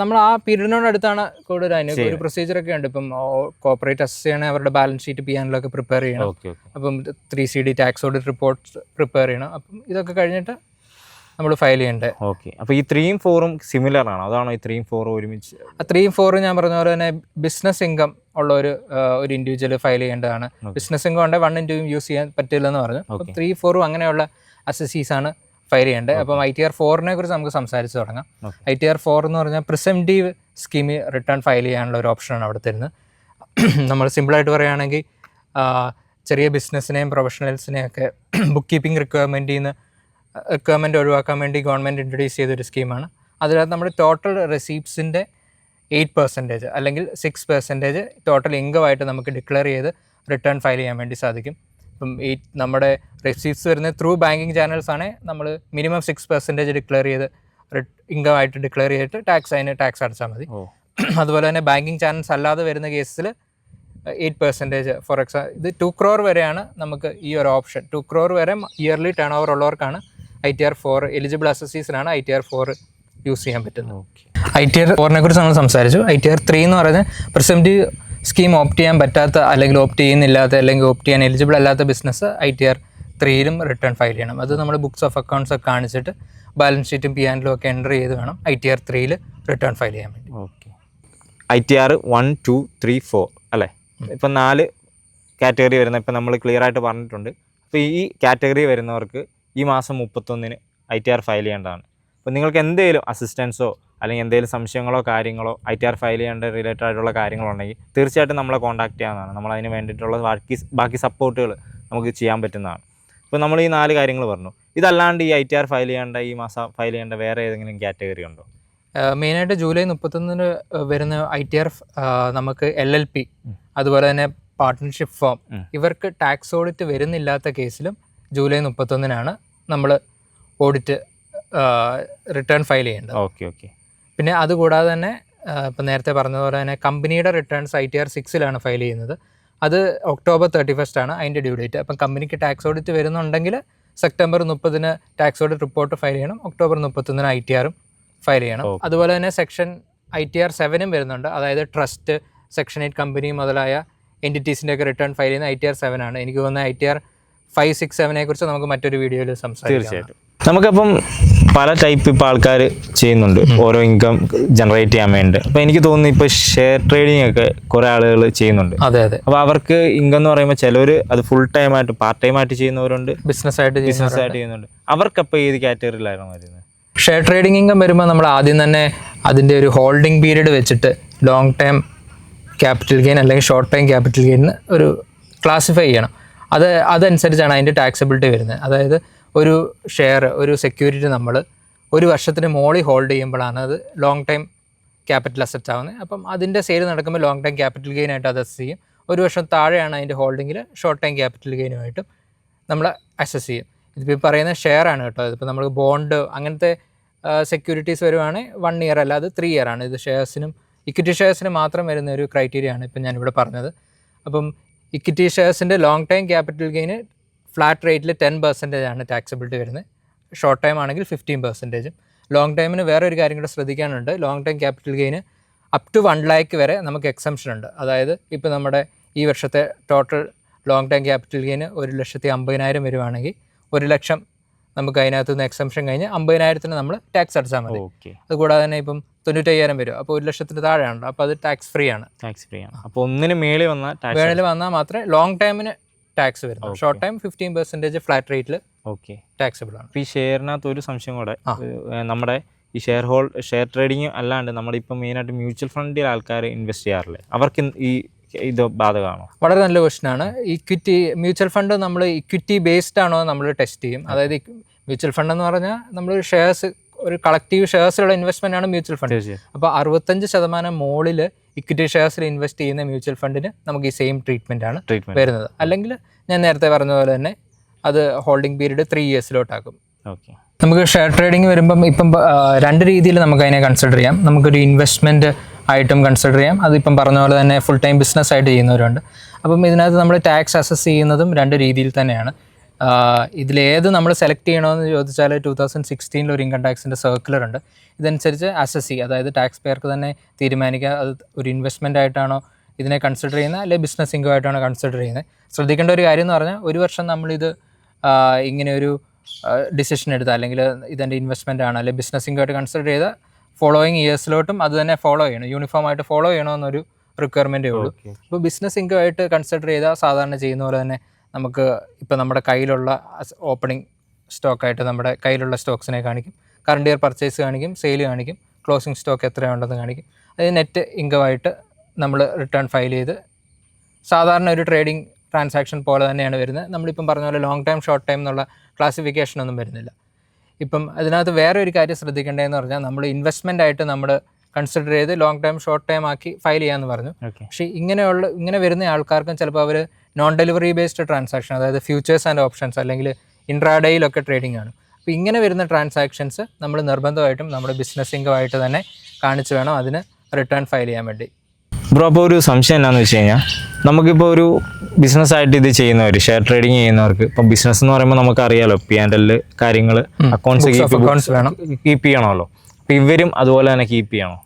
നമ്മൾ ആ പീരീഡിനോടടുത്താണ് കൂടുതൽ അതിന് ഒരു. പ്രൊസീജിയർ ഒക്കെ ഉണ്ട്. ഇപ്പം കോപ്പറേറ്റ് അസസ് ചെയ്യണേ അവരുടെ ബാലൻസ് ഷീറ്റ് പി ആനിലൊക്കെ പ്രിപ്പയർ ചെയ്യണം. അപ്പം three C D tax audit reports prepare ചെയ്യണം. അപ്പം ഇതൊക്കെ കഴിഞ്ഞിട്ട് നമ്മൾ ഫയൽ ചെയ്യേണ്ടത് ഓക്കെ അപ്പോൾ ഈ ത്രീയും ഫോറും സിമിലർ ആണോ? അതാണോ ഈ ത്രീയും ഫോറും ഒരുമിച്ച്? ത്രീയും ഫോറും ഞാൻ പറഞ്ഞ പോലെ തന്നെ ബിസിനസ് ഇൻകം ഉള്ള ഒരു ഒരു ഇൻഡിവിജ്വൽ ഫയൽ ചെയ്യേണ്ടതാണ്. ബിസിനസ് ഇൻകം ഉണ്ടെങ്കിൽ വൺ ഇന്റും യൂസ് ചെയ്യാൻ പറ്റില്ലെന്ന് പറഞ്ഞു. അപ്പം. ത്രീ ഫോറും അങ്ങനെയുള്ള അസസീസ് ആണ് ഫയൽ ചെയ്യേണ്ടത്. അപ്പം ഐ ടി ആർ ഫോറിനെ കുറിച്ച് നമുക്ക് സംസാരിച്ച് തുടങ്ങാം. ഐ ടി ആർ ഫോർ എന്ന് പറഞ്ഞാൽ പ്രിസെന്റീവ് സ്കീമിൽ റിട്ടേൺ ഫയൽ ചെയ്യാനുള്ള ഒരു ഓപ്ഷനാണ് അവിടെ തരുന്നത് നമ്മൾ സിമ്പിളായിട്ട് പറയുകയാണെങ്കിൽ ചെറിയ ബിസിനസ്സിനെയും പ്രൊഫഷണൽസിനെയും ഒക്കെ ബുക്ക് കീപ്പിംഗ് റിക്വയർമെന്റിൽ നിന്ന് റിക്വയർമെന്റ് ഒഴിവാക്കാൻ വേണ്ടി ഗവൺമെന്റ് ഇൻട്രൊഡ്യൂസ് ചെയ്തൊരു സ്കീമാണ് അതിനകത്ത് നമ്മുടെ ടോട്ടൽ റെസീപ്സിന്റെ എയ്റ്റ് പെർസെന്റേജ് അല്ലെങ്കിൽ സിക്സ് പെർസെന്റേജ് ടോട്ടൽ ഇൻകമായിട്ട് നമുക്ക് ഡിക്ലെയർ ചെയ്ത് റിട്ടേൺ ഫയൽ ചെയ്യാൻ വേണ്ടി സാധിക്കും. ഇപ്പം ഈ നമ്മുടെ റെസീപ്റ്റ്സ് വരുന്നത് ത്രൂ ബാങ്കിങ് ചാനൽസ് ആണ് നമ്മൾ മിനിമം സിക്സ് പെർസെന്റേജ് ഡിക്ലെയർ ചെയ്ത് ഇൻകമായിട്ട് ഡിക്ലെയർ ചെയ്തിട്ട് ടാക്സ് അതിന് ടാക്സ് അടച്ചാൽ മതി. അതുപോലെ തന്നെ ബാങ്കിങ് ചാനൽസ് അല്ലാതെ വരുന്ന കേസിൽ എയ്റ്റ് പെർസെന്റേജ് ഫോർ എക്സാ ഇത് ടു ക്രോർ വരെയാണ് നമുക്ക് ഈ ഒരു ഓപ്ഷൻ ടു ക്രോർ വരെ yearly turnover ഉള്ളവർക്കാണ് I T R four eligible അസസീസിനാണ് I T R four use ചെയ്യാൻ പറ്റുന്നത്. ഓക്കെ ഐ ടി ആർ ഫോറിനെ കുറിച്ച് നമ്മൾ സംസാരിച്ചു. ഐ ടി ആർ ത്രീ എന്ന് പറയുന്നത് പ്രിസെപ്റ്റീവ് സ്കീം ഓപ്റ്റ് ചെയ്യാൻ പറ്റാത്ത അല്ലെങ്കിൽ ഓപ്റ്റ് ചെയ്യുന്നില്ലാത്ത അല്ലെങ്കിൽ ഓപ്റ്റ് ചെയ്യാൻ എലിജിബിൾ അല്ലാത്ത ബിസിനസ് ഐ ടി ആർ ത്രീയിലും റിട്ടേൺ ഫയൽ ചെയ്യണം. അത് നമ്മൾ ബുക്സ് ഓഫ് അക്കൗണ്ട്സ് ഒക്കെ കാണിച്ചിട്ട് ബാലൻസ് ഷീറ്റും പി ആൻഡിലും ഒക്കെ എന്റർ ചെയ്ത് വേണം ഐ ടി ആർ ത്രീയിൽ റിട്ടേൺ ഫയൽ ചെയ്യാൻ വേണ്ടി. Okay I T R one two three four അല്ലേ? ഇപ്പം നാല് കാറ്റഗറി വരുന്ന ഇപ്പം നമ്മൾ ക്ലിയർ ആയിട്ട് പറഞ്ഞിട്ടുണ്ട്. അപ്പോൾ ഈ കാറ്റഗറി വരുന്നവർക്ക് ഈ മാസം മുപ്പത്തൊന്നിന് ഐ ടി ആർ ഫയൽ ചെയ്യേണ്ടതാണ്. അപ്പോൾ നിങ്ങൾക്ക് എന്തെങ്കിലും അസിസ്റ്റൻസോ അല്ലെങ്കിൽ എന്തെങ്കിലും സംശയങ്ങളോ കാര്യങ്ങളോ ഐ ടി ആർ ഫയൽ ചെയ്യേണ്ട റിലേറ്റഡ് ആയിട്ടുള്ള കാര്യങ്ങളുണ്ടെങ്കിൽ തീർച്ചയായിട്ടും നമ്മളെ കോൺടാക്ട് ചെയ്യാവുന്നതാണ്. നമ്മൾ അതിന് വേണ്ടിയിട്ടുള്ള ബാക്കി ബാക്കി സപ്പോർട്ടുകൾ നമുക്ക് ചെയ്യാൻ പറ്റുന്നതാണ്. ഇപ്പോൾ നമ്മൾ ഈ നാല് കാര്യങ്ങൾ പറഞ്ഞു. ഇതല്ലാണ്ട് ഈ ഐ ടി ആർ ഫയൽ ചെയ്യേണ്ട ഈ മാസം ഫയൽ ചെയ്യേണ്ട വേറെ ഏതെങ്കിലും കാറ്റഗറി ഉണ്ടോ? മെയിനായിട്ട് ജൂലൈ മുപ്പത്തൊന്നിന് വരുന്ന ഐ ടി ആർ നമുക്ക് എൽ എൽ പി അതുപോലെ തന്നെ പാർട്ട്ണർഷിപ്പ് ഫോം ഇവർക്ക് ടാക്സ് ഓഡിറ്റ് വരുന്നില്ലാത്ത കേസിലും ജൂലൈ മുപ്പത്തൊന്നിനാണ് നമ്മൾ ഓഡിറ്റ് റിട്ടേൺ ഫയൽ ചെയ്യേണ്ടത്. Okay okay. പിന്നെ അതുകൂടാതെ തന്നെ ഇപ്പം നേരത്തെ പറഞ്ഞതുപോലെ തന്നെ കമ്പനിയുടെ റിട്ടേൺസ് ഐ ടി ആർ സിക്സിലാണ് ഫയൽ ചെയ്യുന്നത്. അത് ഒക്ടോബർ തേർട്ടി ഫസ്റ്റ് ആണ് അതിന്റെ ഡ്യൂ ഡേറ്റ് അപ്പം കമ്പനിക്ക് ടാക്സ് ഓഡിറ്റ് വരുന്നുണ്ടെങ്കിൽ സെപ്റ്റംബർ മുപ്പതിന് ടാക്സ് ഓഡിറ്റ് റിപ്പോർട്ട് ഫയൽ ചെയ്യണം. ഒക്ടോബർ മുപ്പത്തൊന്നിന് ഐ ടി ആറും ഫയൽ ചെയ്യണം. അതുപോലെ തന്നെ സെക്ഷൻ ഐ ടി ആർ സെവനും വരുന്നുണ്ട്. അതായത് ട്രസ്റ്റ് സെക്ഷൻ എയ്റ്റ് കമ്പനി മുതലായ എന്റിറ്റീസിന്റെ ഒക്കെ റിട്ടേൺ ഫയൽ ചെയ്യുന്ന ഐ ടി ആർ സെവൻ ആണ്. എനിക്ക് തോന്നുന്നത് I T R five six സെവനെ കുറിച്ച് നമുക്ക് മറ്റൊരു വീഡിയോയിൽ സംസാരിക്കാം. തീർച്ചയായിട്ടും. നമുക്കപ്പം പല ടൈപ്പ് ഇപ്പോൾ ആൾക്കാർ ചെയ്യുന്നുണ്ട്. ഓരോ ഇൻകം ജനറേറ്റ് ചെയ്യാൻ വേണ്ടി അപ്പോൾ എനിക്ക് തോന്നുന്നു ഇപ്പോൾ ഷെയർ ട്രേഡിംഗ് ഒക്കെ കുറേ ആളുകൾ ചെയ്യുന്നുണ്ട്. അതെ അതെ. അപ്പോൾ അവർക്ക് ഇൻകം എന്ന് പറയുമ്പോൾ ചിലർ അത് ഫുൾ ടൈം ആയിട്ട് പാർട്ട് ടൈം ആയിട്ട് ചെയ്യുന്നവരുണ്ട്. ബിസിനസ് ആയിട്ട് ബിസിനസ് ആയിട്ട് ചെയ്യുന്നുണ്ട്. അവർക്കപ്പോൾ ഏത് കാറ്റഗറിയിലായിരുന്നു വരുന്നത് ഷെയർ ട്രേഡിംഗ് ഇൻകം വരുമ്പോൾ നമ്മൾ ആദ്യം തന്നെ അതിന്റെ ഒരു ഹോൾഡിംഗ് പീരീഡ് വെച്ചിട്ട് ലോങ് ടൈം ക്യാപിറ്റൽ ഗെയിൻ അല്ലെങ്കിൽ ഷോർട്ട് ടൈം ക്യാപിറ്റൽ ഗെയിൻ ഒരു ക്ലാസിഫൈ ചെയ്യണം. അത് അതനുസരിച്ചാണ് അതിന്റെ ടാക്സബിലിറ്റി വരുന്നത്. അതായത് ഒരു ഷെയർ ഒരു സെക്യൂരിറ്റി നമ്മൾ ഒരു വർഷത്തിന് മോളി ഹോൾഡ് ചെയ്യുമ്പോഴാണ് അത് ലോങ് ടൈം ക്യാപിറ്റൽ അസറ്റ് ആവുന്നത്. അപ്പം അതിന്റെ സെയിൽ നടക്കുമ്പോൾ ലോങ് ടൈം ക്യാപിറ്റൽ ഗെയിൻ ആയിട്ട് അത് അസസ് ചെയ്യും. ഒരു വർഷം താഴെയാണ് അതിന്റെ ഹോൾഡിങ്ങിൽ ഷോർട്ട് ടൈം ക്യാപിറ്റൽ ഗെയിനുമായിട്ടും നമ്മൾ അസസ് ചെയ്യും. ഇതിപ്പോൾ പറയുന്ന ഷെയർ ആണ് കേട്ടോ. ഇതിപ്പോൾ നമ്മൾ ബോണ്ട് അങ്ങനത്തെ സെക്യൂരിറ്റീസ് വരുവാണെങ്കിൽ വൺ ഇയർ അല്ല അത് ത്രീ ഇയർ ആണ്. ഇത് ഷെയർസിനും ഇക്വിറ്റി ഷെയർസിന് മാത്രം വരുന്ന ഒരു ക്രൈറ്റീരിയ ആണ് ഇപ്പം ഞാനിവിടെ പറഞ്ഞത്. അപ്പം ഇക്വിറ്റി ഷെയർസിന്റെ ലോങ് ടൈം ക്യാപിറ്റൽ ഗെയിന് ഫ്ലാറ്റ് റേറ്റിൽ ടെൻ പെർസെന്റേജ് ആണ് ടാക്സബിലിറ്റി വരുന്നത്. ഷോർട്ട് ടൈം ആണെങ്കിൽ ഫിഫ്റ്റീൻ പെർസെന്റേജും ലോങ് ടൈമിന് വേറെ ഒരു കാര്യം കൂടെ ശ്രദ്ധിക്കാനുണ്ട്. ലോങ് ടൈം ക്യാപിറ്റൽ ഗെയിന് അപ് ടു വൺ ലാക്ക് വരെ നമുക്ക് എക്സംഷൻ ഉണ്ട്. അതായത് ഇപ്പോൾ നമ്മുടെ ഈ വർഷത്തെ ടോട്ടൽ ലോങ് ടൈം ക്യാപിറ്റൽ ഗെയിന് ഒരു ലക്ഷത്തി അമ്പതിനായിരം വരുവാണെങ്കിൽ ഒരു ലക്ഷം നമുക്ക് അതിനകത്ത് നിന്ന് എക്സംഷൻ കഴിഞ്ഞ് അമ്പതിനായിരത്തിന് നമ്മൾ ടാക്സ് അടച്ചാൽ മതി. അതുകൂടാതെ തന്നെ ഇപ്പം തൊണ്ണൂറ്റയ്യായിരം വരും. അപ്പോൾ ഒരു ലക്ഷത്തിന് താഴെയാണ് അപ്പോൾ അത് ടാക്സ് ഫ്രീ ആണ്. ടാക്സ് ഫ്രീ ആണ്. അപ്പോൾ ഒന്നിന് മേളിൽ വന്ന ടാക്സ് മേളിൽ വന്നാൽ മാത്രമേ ലോങ് ടൈമിന് ടാക്സ് വരും short time fifteen percentage flat റേറ്റിൽ ഓക്കെ ടാക്സബിൾ ആണ്. ഈ ഷെയറിനകത്ത് ഒരു സംശയം കൂടെ. നമ്മുടെ ഈ ഷെയർ ഹോൾ ഷെയർ ട്രേഡിങ് അല്ലാണ്ട് മെയിൻ മെയിനായിട്ട് മ്യൂച്വൽ ഫണ്ടിൽ ആൾക്കാർ ഇൻവെസ്റ്റ് ചെയ്യാറില്ലേ? അവർക്ക് ഈ ഇത് ബാധകമാണോ? വളരെ നല്ല ക്വസ്റ്റൻ ആണ്. ഇക്വിറ്റി മ്യൂച്വൽ ഫണ്ട് നമ്മൾ ഇക്വിറ്റി ബേസ്ഡ് ആണോ നമ്മൾ ടെസ്റ്റ് ചെയ്യും. അതായത് മ്യൂച്വൽ ഫണ്ട് എന്ന് പറഞ്ഞാൽ നമ്മൾ ഷെയർസ് ഒരു കളക്റ്റീവ് ഷെയർസിലുള്ള ഇൻവെസ്റ്റ്മെന്റ് ആണ് മ്യൂച്വൽ ഫണ്ട് അപ്പോൾ അറുപത്തഞ്ച് ശതമാനം മോളിൽ ഇക്വിറ്റി ഷെയർസിൽ ഇൻവെസ്റ്റ് ചെയ്യുന്ന മ്യൂച്വൽ ഫണ്ടിന് നമുക്ക് ഈ സെയിം ട്രീറ്റ്മെന്റ് ആണ് വരുന്നത്. അല്ലെങ്കിൽ ഞാൻ നേരത്തെ പറഞ്ഞ പോലെ തന്നെ അത് ഹോൾഡിംഗ് പീരീഡ് ത്രീ ഇയേഴ്സിലോട്ടാക്കും ഓക്കെ നമുക്ക് ഷെയർ ട്രേഡിംഗ് വരുമ്പം ഇപ്പം രണ്ട് രീതിയിൽ നമുക്ക് അതിനെ കൺസിഡർ ചെയ്യാം. നമുക്കൊരു ഇൻവെസ്റ്റ്മെന്റ് ആയിട്ടും കൺസിഡർ ചെയ്യാം. അതിപ്പം പറഞ്ഞ പോലെ തന്നെ ഫുൾ ടൈം ബിസിനസ് ആയിട്ട് ചെയ്യുന്നവരുണ്ട്. അപ്പം ഇതിനകത്ത് നമ്മൾ ടാക്സ് അസസ് ചെയ്യുന്നതും രണ്ട് രീതിയിൽ തന്നെയാണ്. ഇതിലേത് നമ്മൾ സെലക്ട് ചെയ്യണമെന്ന് ചോദിച്ചാൽ ടൂ തൗസൻഡ് സിക്സ്റ്റീനിൽ ഒരു ഇൻകം ടാക്സിന്റെ സർക്കുലർ ഉണ്ട്. ഇതനുസരിച്ച് അസസ് ചെയ്യുക. അതായത് ടാക്സ് പേർക്ക് തന്നെ തീരുമാനിക്കുക. അത് ഒരു ഇൻവെസ്റ്റ്മെന്റ് ആയിട്ടാണോ ഇതിനെ കൺസിഡർ ചെയ്യുന്നത്? അല്ലെങ്കിൽ ബിസിനസ് ഇൻകം ആയിട്ടാണോ കൺസിഡർ ചെയ്യുന്നത്? ശ്രദ്ധിക്കേണ്ട ഒരു കാര്യം എന്ന് പറഞ്ഞാൽ ഒരു വർഷം നമ്മളിത് ഇങ്ങനെ ഒരു ഡിസിഷൻ എടുത്ത അല്ലെങ്കിൽ ഇതെന്റെ ഇൻവെസ്റ്റ്മെന്റ് ആണോ അല്ലെങ്കിൽ ബിസിനസ് ഇൻകം ആയിട്ട് കൺസിഡർ ചെയ്ത ഫോളോയിങ് ഇയേഴ്സിലോട്ടും അത് തന്നെ ഫോളോ ചെയ്യണം. യൂണിഫോം ആയിട്ട് ഫോളോ ചെയ്യണമെന്നൊരു റിക്വയർമെന്റേ ഉള്ളൂ. അപ്പോൾ ബിസിനസ് ഇൻകം ആയിട്ട് കൺസിഡർ ചെയ്താൽ സാധാരണ ചെയ്യുന്ന പോലെ തന്നെ നമുക്ക് ഇപ്പോൾ നമ്മുടെ കയ്യിലുള്ള ഓപ്പണിംഗ് സ്റ്റോക്കായിട്ട് നമ്മുടെ കയ്യിലുള്ള സ്റ്റോക്സിനെ കാണിക്കും. കറണ്ട് ഇയർ പർച്ചേസ് കാണിക്കും സെയിൽ കാണിക്കും ക്ലോസിംഗ് സ്റ്റോക്ക് എത്രയുണ്ടെന്ന് കാണിക്കും. അത് നെറ്റ് ഇൻകം ആയിട്ട് നമ്മൾ റിട്ടേൺ ഫയൽ ചെയ്ത് സാധാരണ ഒരു ട്രേഡിംഗ് ട്രാൻസാക്ഷൻ പോലെ തന്നെയാണ് വരുന്നത്. നമ്മളിപ്പം പറഞ്ഞ പോലെ ലോങ് ടൈം ഷോർട്ട് ടൈം എന്നുള്ള ക്ലാസിഫിക്കേഷൻ ഒന്നും വരുന്നില്ല. ഇപ്പം അതിനകത്ത് വേറെ ഒരു കാര്യം ശ്രദ്ധിക്കേണ്ടതെന്ന് പറഞ്ഞാൽ നമ്മൾ ഇൻവെസ്റ്റ്മെന്റ് ആയിട്ട് നമ്മൾ കൺസിഡർ ചെയ്ത് ലോങ് ടൈം ഷോർട്ട് ടൈം ആക്കി ഫയൽ ചെയ്യാമെന്ന് പറഞ്ഞു. പക്ഷേ ഇങ്ങനെയുള്ള ഇങ്ങനെ വരുന്ന ആൾക്കാർക്കും ചിലപ്പോൾ അവർ നോൺ ഡെലിവറി ബേസ്ഡ് ട്രാൻസാക്ഷൻ അതായത് ഫ്യൂച്ചേഴ്സ് ആൻഡ് ഓപ്ഷൻസ് അല്ലെങ്കിൽ ഇൻട്രാഡേയിലൊക്കെ ട്രേഡിംഗ് ആണ്. അപ്പോൾ ഇങ്ങനെ വരുന്ന ട്രാൻസാക്ഷൻസ് നമ്മൾ നിർബന്ധമായിട്ടും നമ്മുടെ ബിസിനസ് ഇൻകമായിട്ട് തന്നെ കാണിച്ച് വേണം അതിന് റിട്ടേൺ ഫയൽ ചെയ്യാൻ വേണ്ടി. ബ്രോ അപ്പോൾ ഒരു സംശയം എന്താണെന്ന് വെച്ച് കഴിഞ്ഞാൽ നമുക്കിപ്പോൾ ഒരു ബിസിനസ് ആയിട്ട് ഇത് ചെയ്യുന്നവർ ഷെയർ ട്രേഡിംഗ് ചെയ്യുന്നവർക്ക് ഇപ്പം ബിസിനസ് എന്ന് പറയുമ്പോൾ നമുക്കറിയാലോ പി ആൻഡ് എൽ കാര്യങ്ങൾ അക്കൗണ്ട്സ് അക്കൗണ്ട്സ് വേണം. കീപ്പ് ചെയ്യണമല്ലോ. അപ്പം ഇവരും അതുപോലെ തന്നെ കീപ്പ് ചെയ്യണോ?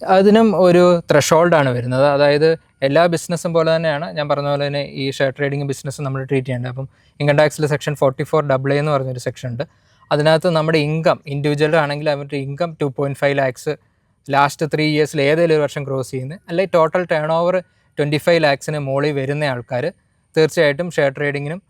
അതിനും ഒരു ത്രഷോൾഡാണ് വരുന്നത്. അതായത് എല്ലാ ബിസിനസ്സും പോലെ തന്നെയാണ്. ഞാൻ പറഞ്ഞ പോലെ തന്നെ ഈ ഷെയർ ട്രേഡിംഗ് ബിസിനസ് നമ്മൾ ട്രീറ്റ് ചെയ്യേണ്ടത് അപ്പം ഇൻകം ടാക്സിൽ സെക്ഷൻ ഫോർട്ടി ഫോർ ഡബിൾ എന്ന് പറഞ്ഞൊരു സെക്ഷൻ ഉണ്ട്. അതിനകത്ത് നമ്മുടെ ഇൻകം ഇൻഡിവിജ്വൽ ആണെങ്കിൽ അവരുടെ income two point five lakhs last three ഇയേഴ്സിൽ ഏതെങ്കിലും ഒരു വർഷം ക്രോസ് ചെയ്യുന്നത് അല്ലെങ്കിൽ total turnover twenty five ലാക്സിന് മുകളിൽ വരുന്ന ആൾക്കാർ തീർച്ചയായിട്ടും ഷെയർ ട്രേഡിങ്ങിനും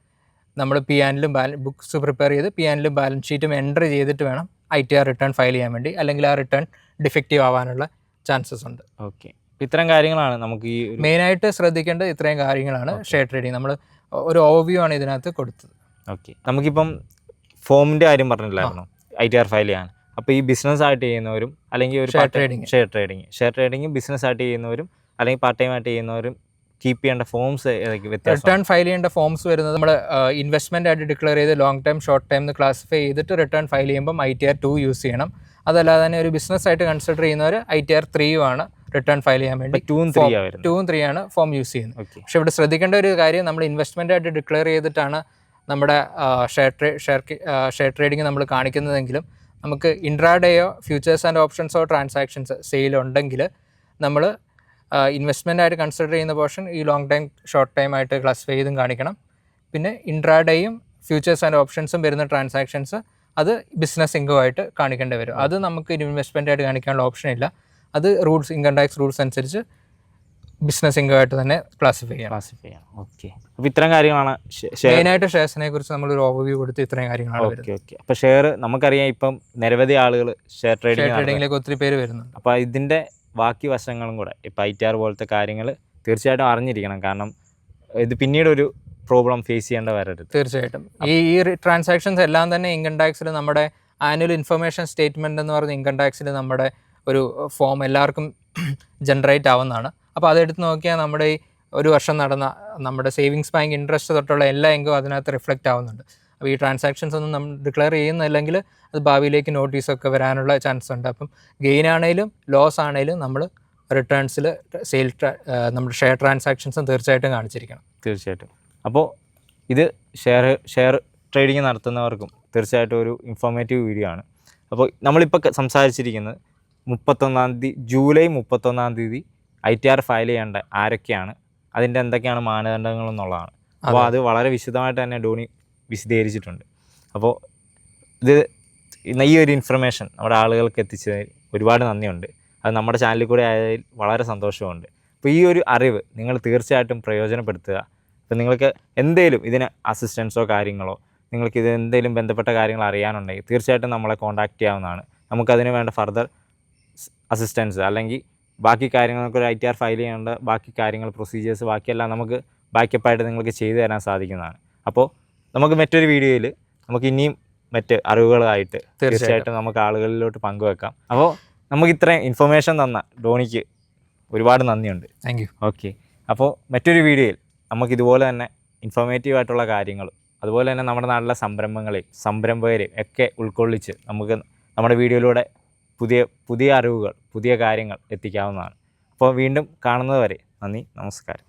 നമ്മൾ പി ആനിലും ബാലൻ ബുക്സ് പ്രിപ്പയർ ചെയ്ത് പി ആനിലും ബാലൻസ് ഷീറ്റും എന്റർ ചെയ്തിട്ട് വേണം I T R return file ചെയ്യാൻ വേണ്ടി. അല്ലെങ്കിൽ ആ റിട്ടേൺ ഡിഫക്റ്റീവ് ആവാനുള്ള ചാൻസസ് ഉണ്ട്. ഓക്കെ ഇത്തരം കാര്യങ്ങളാണ് നമുക്ക് ഈ മെയിനായിട്ട് ശ്രദ്ധിക്കേണ്ടത് ഇത്രയും കാര്യങ്ങളാണ് ഷെയർ ട്രേഡിങ്. നമ്മൾ ഒരു ഓവർവ്യൂ ആണ് ഇതിനകത്ത് കൊടുത്തത്. ഓക്കെ നമുക്കിപ്പം ഫോമിന്റെ കാര്യം പറഞ്ഞില്ലായിരുന്നു? ഐ ടി ആർ ഫയൽ ചെയ്യാൻ അപ്പോൾ ഈ ബിസിനസ് ആയിട്ട് ചെയ്യുന്നവരും അല്ലെങ്കിൽ ഒരു share trading share trading share trading business ആയിട്ട് ചെയ്യുന്നവരും അല്ലെങ്കിൽ പാർട്ട് ടൈം ആയിട്ട് ചെയ്യുന്നവരും കീപ്പ് ചെയ്യേണ്ട ഫോംസ് റിട്ടേൺ ഫയൽ ചെയ്യേണ്ട ഫോംസ് വരുന്നത് നമ്മൾ ഇൻവെസ്റ്റ്മെന്റ് ആയിട്ട് ഡിക്ലെയർ ചെയ്ത് ലോങ് ടൈം ഷോർട്ട് ടൈം എന്ന് ക്ലാസിഫൈ ചെയ്തിട്ട് റിട്ടേൺ ഫയൽ ചെയ്യുമ്പം I T R two use ചെയ്യണം. അതല്ലാതെ തന്നെ ഒരു ബിസിനസ് ആയിട്ട് കൺസിഡർ ചെയ്യുന്നവർ ഐ ടി ആർ ത്രീയും ആണ് റിട്ടേൺ ഫയൽ ചെയ്യാൻ വേണ്ടി ടൂവും ത്രീ ആണ് ഫോം യൂസ് ചെയ്യുന്നത്. പക്ഷെ ഇവിടെ ശ്രദ്ധിക്കേണ്ട ഒരു കാര്യം നമ്മൾ ഇൻവെസ്റ്റ്മെന്റ് ആയിട്ട് ഡിക്ലെയർ ചെയ്തിട്ടാണ് നമ്മുടെ ഷെയർ ട്രേ ഷെയർ ഷെയർ ട്രേഡിംഗ് നമ്മൾ കാണിക്കുന്നതെങ്കിലും നമുക്ക് ഇൻട്രാഡേയോ ഫ്യൂച്ചേഴ്സ് ആൻഡ് ഓപ്ഷൻസോ ട്രാൻസാക്ഷൻസ് സെയിൽ ഉണ്ടെങ്കിൽ നമ്മൾ ഇൻവെസ്റ്റ്മെന്റ് ആയിട്ട് കൺസിഡർ ചെയ്യുന്ന പോർഷൻ ഈ ലോങ് ടൈം ഷോർട്ട് ടൈം ആയിട്ട് ക്ലാസിഫൈ ചെയ്തും കാണിക്കണം. പിന്നെ ഇൻട്രാഡേയും ഫ്യൂച്ചേഴ്സ് ആൻഡ് ഓപ്ഷൻസും വരുന്ന ട്രാൻസാക്ഷൻസ് അത് ബിസിനസ് ഇൻകം ആയിട്ട് കാണിക്കേണ്ടി വരും. അത് നമുക്ക് ഇൻവെസ്റ്റ്മെന്റ് ആയിട്ട് കാണിക്കാനുള്ള ഓപ്ഷൻ ഇല്ല. അത് റൂൾസ് ഇൻകം ടാക്സ് റൂൾസ് അനുസരിച്ച് ബിസിനസ് ഇൻകം ആയിട്ട് തന്നെ ക്ലാസിഫൈ ചെയ്യണം. ക്ലാസിഫൈ ചെയ്യണം. ഓക്കെ അപ്പോൾ ഇത്രയും കാര്യങ്ങളാണ് മെയിനായിട്ട് ഷെയർസിനെ കുറിച്ച് നമ്മൾ ഒരു ഓവർവ്യൂ കൊടുത്ത് ഇത്രയും കാര്യങ്ങളാണ് ഓക്കെ ഓക്കെ അപ്പോൾ ഷെയർ നമുക്കറിയാം ഇപ്പം നിരവധി ആളുകൾ ഷെയർ ട്രേഡിംഗ് ട്രേഡിങ്ങിലേക്ക് ഒത്തിരി പേര് വരുന്നുണ്ട്. അപ്പോൾ ഇതിന്റെ ബാക്കി വശങ്ങളും കൂടെ ഇപ്പോൾ ഐ ടി ആർ പോലത്തെ കാര്യങ്ങൾ തീർച്ചയായിട്ടും അറിഞ്ഞിരിക്കണം. കാരണം ഇത് പിന്നീട് ഒരു പ്രോബ്ലം ഫേസ് ചെയ്യേണ്ട വരരുത്. തീർച്ചയായിട്ടും. ഈ ഈ ട്രാൻസാക്ഷൻസ് എല്ലാം തന്നെ ഇൻകം ടാക്സിൽ നമ്മുടെ ആനുവൽ ഇൻഫർമേഷൻ സ്റ്റേറ്റ്മെന്റ് എന്ന് പറയുന്ന ഇൻകം ടാക്സിൽ നമ്മുടെ ഒരു ഫോം എല്ലാവർക്കും ജനറേറ്റ് ആവുന്നതാണ്. അപ്പോൾ അതെടുത്ത് നോക്കിയാൽ നമ്മുടെ ഈ ഒരു വർഷം നടന്ന നമ്മുടെ സേവിങ്സ് ബാങ്ക് ഇൻട്രസ്റ്റ് തൊട്ടുള്ള എല്ലാ എങ്കും അതിനകത്ത് റിഫ്ലക്റ്റ് ആവുന്നുണ്ട്. അപ്പോൾ ഈ ട്രാൻസാക്ഷൻസ് ഒന്നും നമ്മൾ ഡിക്ലെയർ ചെയ്യുന്നില്ലെങ്കിൽ അത് ഭാവിയിലേക്ക് നോട്ടീസൊക്കെ വരാനുള്ള ചാൻസ് ഉണ്ട്. അപ്പം ഗെയിൻ ആണെങ്കിലും ലോസ് ആണെങ്കിലും നമ്മൾ റിട്ടേൺസിൽ സെയിൽ നമ്മുടെ ഷെയർ ട്രാൻസാക്ഷൻസും തീർച്ചയായിട്ടും കാണിച്ചിരിക്കണം. തീർച്ചയായിട്ടും. അപ്പോൾ ഇത് ഷെയർ ഷെയർ ട്രേഡിംഗ് നടത്തുന്നവർക്കും തീർച്ചയായിട്ടും ഒരു ഇൻഫോർമേറ്റീവ് വീഡിയോ ആണ്. അപ്പോൾ നമ്മളിപ്പോൾ സംസാരിച്ചിരിക്കുന്നത് മുപ്പത്തൊന്നാം തീയതി ജൂലൈ മുപ്പത്തൊന്നാം തീയതി ഐ ടി ആർ ഫയൽ ചെയ്യേണ്ട ആരൊക്കെയാണ്? അതിന്റെ എന്തൊക്കെയാണ് മാനദണ്ഡങ്ങൾ എന്നുള്ളതാണ്. അപ്പോൾ അത്. വളരെ വിശദമായിട്ട് തന്നെ ഡോണി വിശദീകരിച്ചിട്ടുണ്ട്. അപ്പോൾ ഇത് ഈ ഒരു ഇൻഫർമേഷൻ നമ്മുടെ ആളുകൾക്ക് എത്തിച്ചതിൽ ഒരുപാട് നന്ദിയുണ്ട്. അത് നമ്മുടെ ചാനലിൽ കൂടെ ആയതിൽ വളരെ സന്തോഷമുണ്ട്. അപ്പോൾ ഈ ഒരു അറിവ് നിങ്ങൾ തീർച്ചയായിട്ടും പ്രയോജനപ്പെടുത്തുക. അപ്പോൾ നിങ്ങൾക്ക് എന്തെങ്കിലും ഇതിന് അസിസ്റ്റൻസോ കാര്യങ്ങളോ നിങ്ങൾക്ക് ഇത് എന്തെങ്കിലും ബന്ധപ്പെട്ട കാര്യങ്ങൾ അറിയാനുണ്ടെങ്കിൽ തീർച്ചയായിട്ടും നമ്മളെ കോൺടാക്റ്റ് ചെയ്യാവുന്നതാണ്. നമുക്കതിന് വേണ്ട ഫർദർ അസിസ്റ്റൻസ് അല്ലെങ്കിൽ ബാക്കി കാര്യങ്ങൾ നമുക്ക് ഒരു ഐ ടി ആർ ഫയൽ ചെയ്യേണ്ട ബാക്കി കാര്യങ്ങൾ പ്രൊസീജിയേഴ്സ് ബാക്കിയെല്ലാം നമുക്ക് ബാക്കപ്പായിട്ട് നിങ്ങൾക്ക് ചെയ്തു തരാൻ സാധിക്കുന്നതാണ്. അപ്പോൾ നമുക്ക് മറ്റൊരു വീഡിയോയിൽ നമുക്ക് ഇനിയും മറ്റ് അറിവുകളായിട്ട് തീർച്ചയായിട്ടും. നമുക്ക് ആളുകളിലോട്ട് പങ്കുവെക്കാം. അപ്പോൾ നമുക്ക് ഇത്രയും ഇൻഫർമേഷൻ തന്ന ഡോണിക്ക് ഒരുപാട് നന്ദിയുണ്ട്. താങ്ക് യു ഓക്കെ അപ്പോൾ മറ്റൊരു വീഡിയോയിൽ നമുക്ക് ഇതുപോലെ തന്നെ ഇൻഫോർമേറ്റീവ് ആയിട്ടുള്ള കാര്യങ്ങളും അതുപോലെ തന്നെ നമ്മുടെ നാട്ടിലെ സംരംഭങ്ങളെയും സംരംഭകരെയും ഒക്കെ ഉൾക്കൊള്ളിച്ച് നമുക്ക് നമ്മുടെ വീഡിയോയിലൂടെ പുതിയ പുതിയ അറിവുകൾ പുതിയ കാര്യങ്ങൾ എത്തിക്കാവുന്നതാണ്. അപ്പോൾ വീണ്ടും കാണുന്നതുവരെ നന്ദി നമസ്കാരം.